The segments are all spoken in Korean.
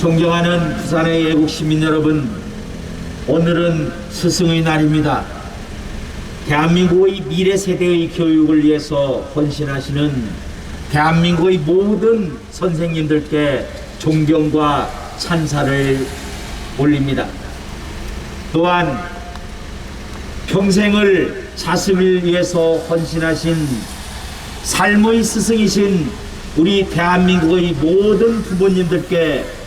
존경하는 부산의 애국 시민 여러분, 오늘은 스승의 날입니다. 대한민국의 미래 세대의 교육을 위해서 헌신하시는 대한민국의 모든 선생님들께 존경과 찬사를 올립니다. 또한 평생을 자신을 위해서 헌신하신 삶의 스승이신 우리 대한민국의 모든 부모님들께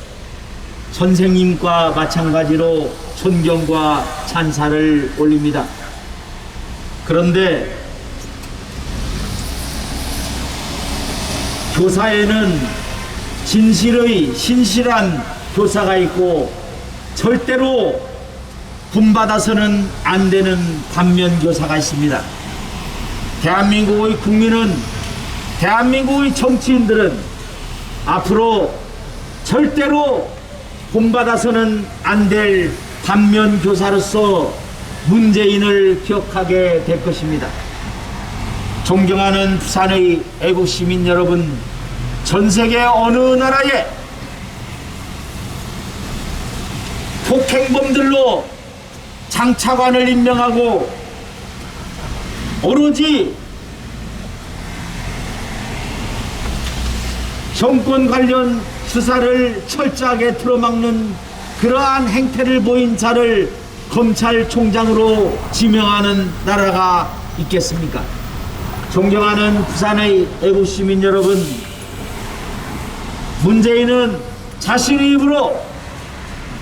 선생님과 마찬가지로 존경과 찬사를 올립니다. 그런데 교사에는 진실의 신실한 교사가 있고 절대로 분받아서는 안 되는 반면 교사가 있습니다. 대한민국의 국민은 대한민국의 정치인들은 앞으로 절대로 본받아서는 안 될 반면 교사로서 문재인을 기억하게 될 것입니다. 존경하는 부산의 애국 시민 여러분, 전 세계 어느 나라에 폭행범들로 장차관을 임명하고 오로지 정권 관련 수사를 철저하게 틀어막는 그러한 행태를 보인 자를 검찰총장으로 지명하는 나라가 있겠습니까? 존경하는 부산의 애국 시민 여러분, 문재인은 자신의 입으로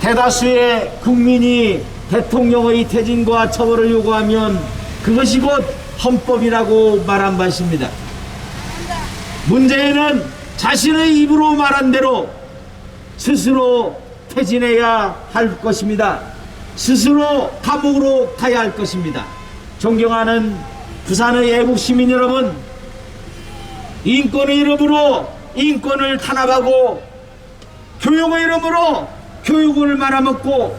대다수의 국민이 대통령의 퇴진과 처벌을 요구하면 그것이 곧 헌법이라고 말한 바 있습니다. 문재인은 자신의 입으로 말한 대로 스스로 퇴진해야 할 것입니다. 스스로 감옥으로 가야 할 것입니다. 존경하는 부산의 애국 시민 여러분, 인권의 이름으로 인권을 탄압하고 교육의 이름으로 교육을 말아먹고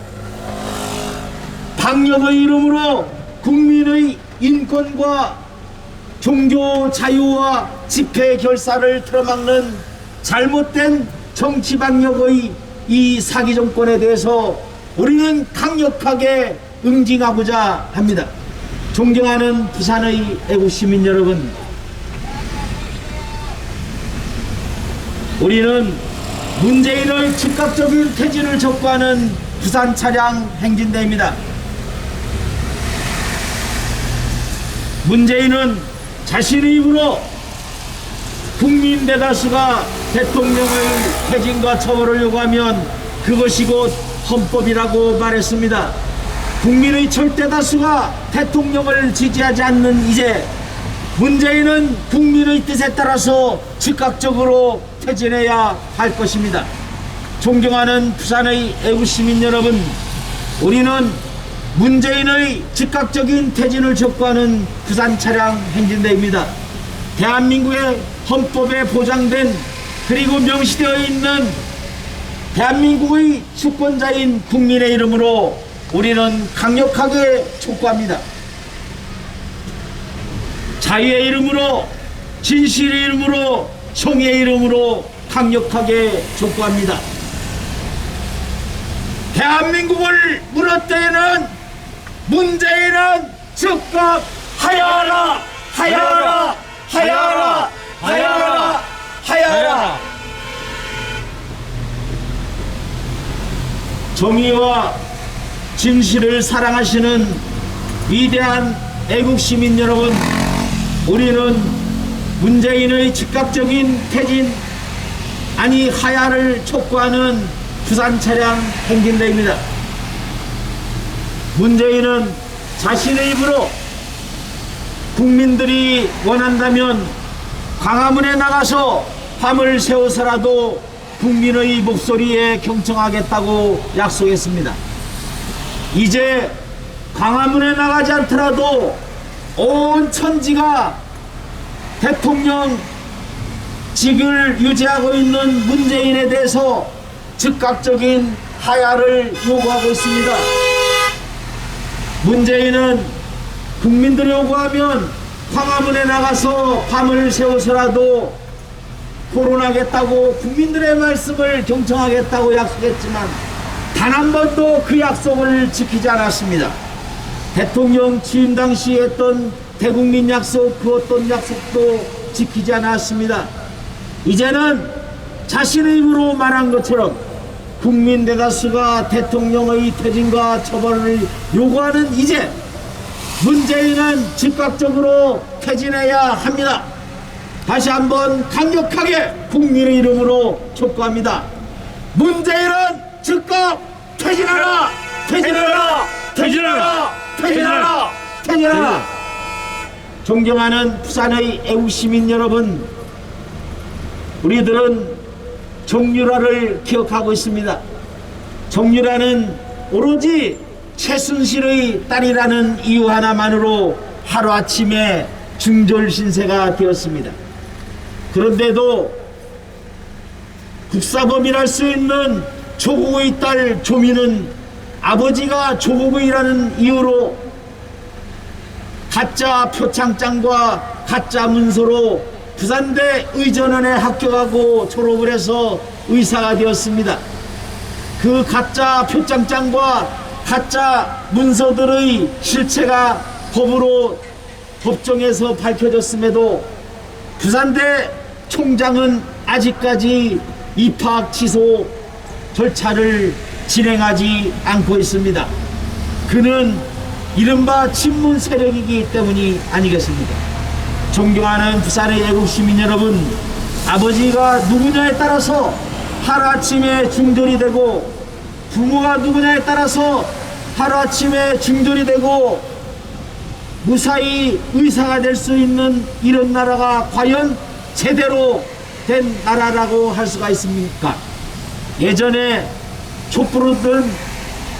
방역의 이름으로 국민의 인권과 종교 자유와 집회 결사를 틀어막는 잘못된 정치 방역의 이 사기 정권에 대해서 우리는 강력하게 응징하고자 합니다. 존경하는 부산의 애국 시민 여러분, 우리는 문재인의 즉각적인 퇴진을 촉구하는 부산 차량 행진대입니다. 문재인은 자신의 입으로 국민 대다수가 대통령의 퇴진과 처벌을 요구하면 그것이 곧 헌법이라고 말했습니다. 국민의 절대 다수가 대통령을 지지하지 않는 이제 문재인은 국민의 뜻에 따라서 즉각적으로 퇴진해야 할 것입니다. 존경하는 부산의 애국 시민 여러분, 우리는 문재인의 즉각적인 퇴진을 촉구하는 부산 차량 행진대입니다. 대한민국의 헌법에 보장된 그리고 명시되어 있는 대한민국의 주권자인 국민의 이름으로 우리는 강력하게 촉구합니다. 자유의 이름으로 진실의 이름으로 정의의 이름으로 강력하게 촉구합니다. 대한민국을 무너뜨리는 문재인은 즉각 하야하라 하야하라 하야하라 하야하라 하야하라 정의와 진실을 사랑하시는 위대한 애국 시민 여러분 우리는 문재인의 즉각적인 퇴진 아니 하야를 촉구하는 부산 차량 행진대입니다. 문재인은 자신의 입으로 국민들이 원한다면 광화문에 나가서 밤을 새워서라도 국민의 목소리에 경청하겠다고 약속했습니다. 이제 광화문에 나가지 않더라도 온 천지가 대통령 직을 유지하고 있는 문재인에 대해서 즉각적인 하야를 요구하고 있습니다. 문재인은 국민들이 요구하면 광화문에 나가서 밤을 새워서라도 토론하겠다고 국민들의 말씀을 경청하겠다고 약속했지만 단 한 번도 그 약속을 지키지 않았습니다. 대통령 취임 당시 했던 대국민 약속 그 어떤 약속도 지키지 않았습니다. 이제는 자신의 입으로 말한 것처럼 국민 대다수가 대통령의 퇴진과 처벌을 요구하는 이제 문재인은 즉각적으로 퇴진해야 합니다. 다시 한번 강력하게 국민의 이름으로 촉구합니다. 문재인은 즉각 퇴진하라! 퇴진하라! 퇴진하라! 퇴진하라! 퇴진하라! 존경하는 부산의 애우 시민 여러분, 우리들은 정유라를 기억하고 있습니다. 정유라는 오로지 최순실의 딸이라는 이유 하나만으로 하루아침에 중졸 신세가 되었습니다. 그런데도 국사범이랄 수 있는 조국의 딸 조미는 아버지가 조국의라는 이유로 가짜 표창장과 가짜 문서로 부산대 의전원에 합격하고 졸업을 해서 의사가 되었습니다. 그 가짜 표창장과 가짜 문서들의 실체가 법으로 법정에서 밝혀졌음에도 부산대 총장은 아직까지 입학 취소 절차를 진행하지 않고 있습니다. 그는 이른바 친문 세력이기 때문이 아니겠습니까? 존경하는 부산의 애국 시민 여러분, 아버지가 누구냐에 따라서 하루아침에 중졸이 되고 부모가 누구냐에 따라서 하루아침에 중졸이 되고 무사히 의사가 될 수 있는 이런 나라가 과연 제대로 된 나라라고 할 수가 있습니까? 예전에 촛불을 든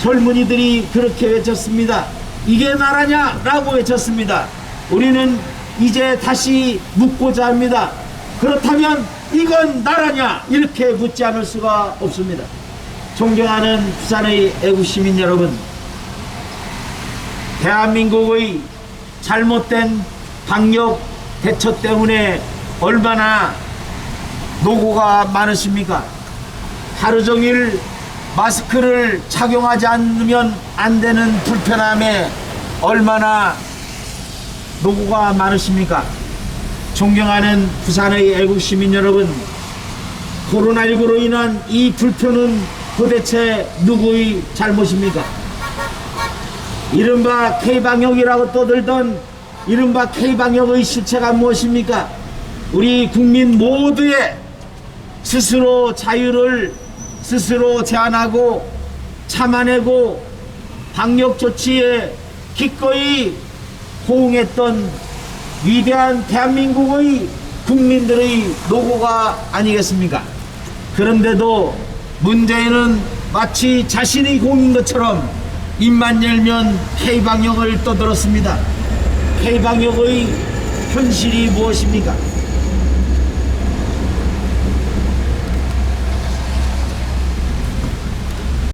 젊은이들이 그렇게 외쳤습니다. 이게 나라냐? 라고 외쳤습니다. 우리는 이제 다시 묻고자 합니다. 그렇다면 이건 나라냐? 이렇게 묻지 않을 수가 없습니다. 존경하는 부산의 애국 시민 여러분, 대한민국의 잘못된 방역 대처 때문에 얼마나 노고가 많으십니까? 하루 종일 마스크를 착용하지 않으면 안 되는 불편함에 얼마나 노고가 많으십니까? 존경하는 부산의 애국 시민 여러분, 코로나19로 인한 이 불편은 도대체 누구의 잘못입니까? 이른바 K방역이라고 떠들던 이른바 K방역의 실체가 무엇입니까? 우리 국민 모두의 스스로 자유를 스스로 제한하고 참아내고 방역 조치에 기꺼이 호응했던 위대한 대한민국의 국민들의 노고가 아니겠습니까? 그런데도 문재인은 마치 자신의 공인 것처럼 입만 열면 K방역을 떠들었습니다. K방역의 현실이 무엇입니까?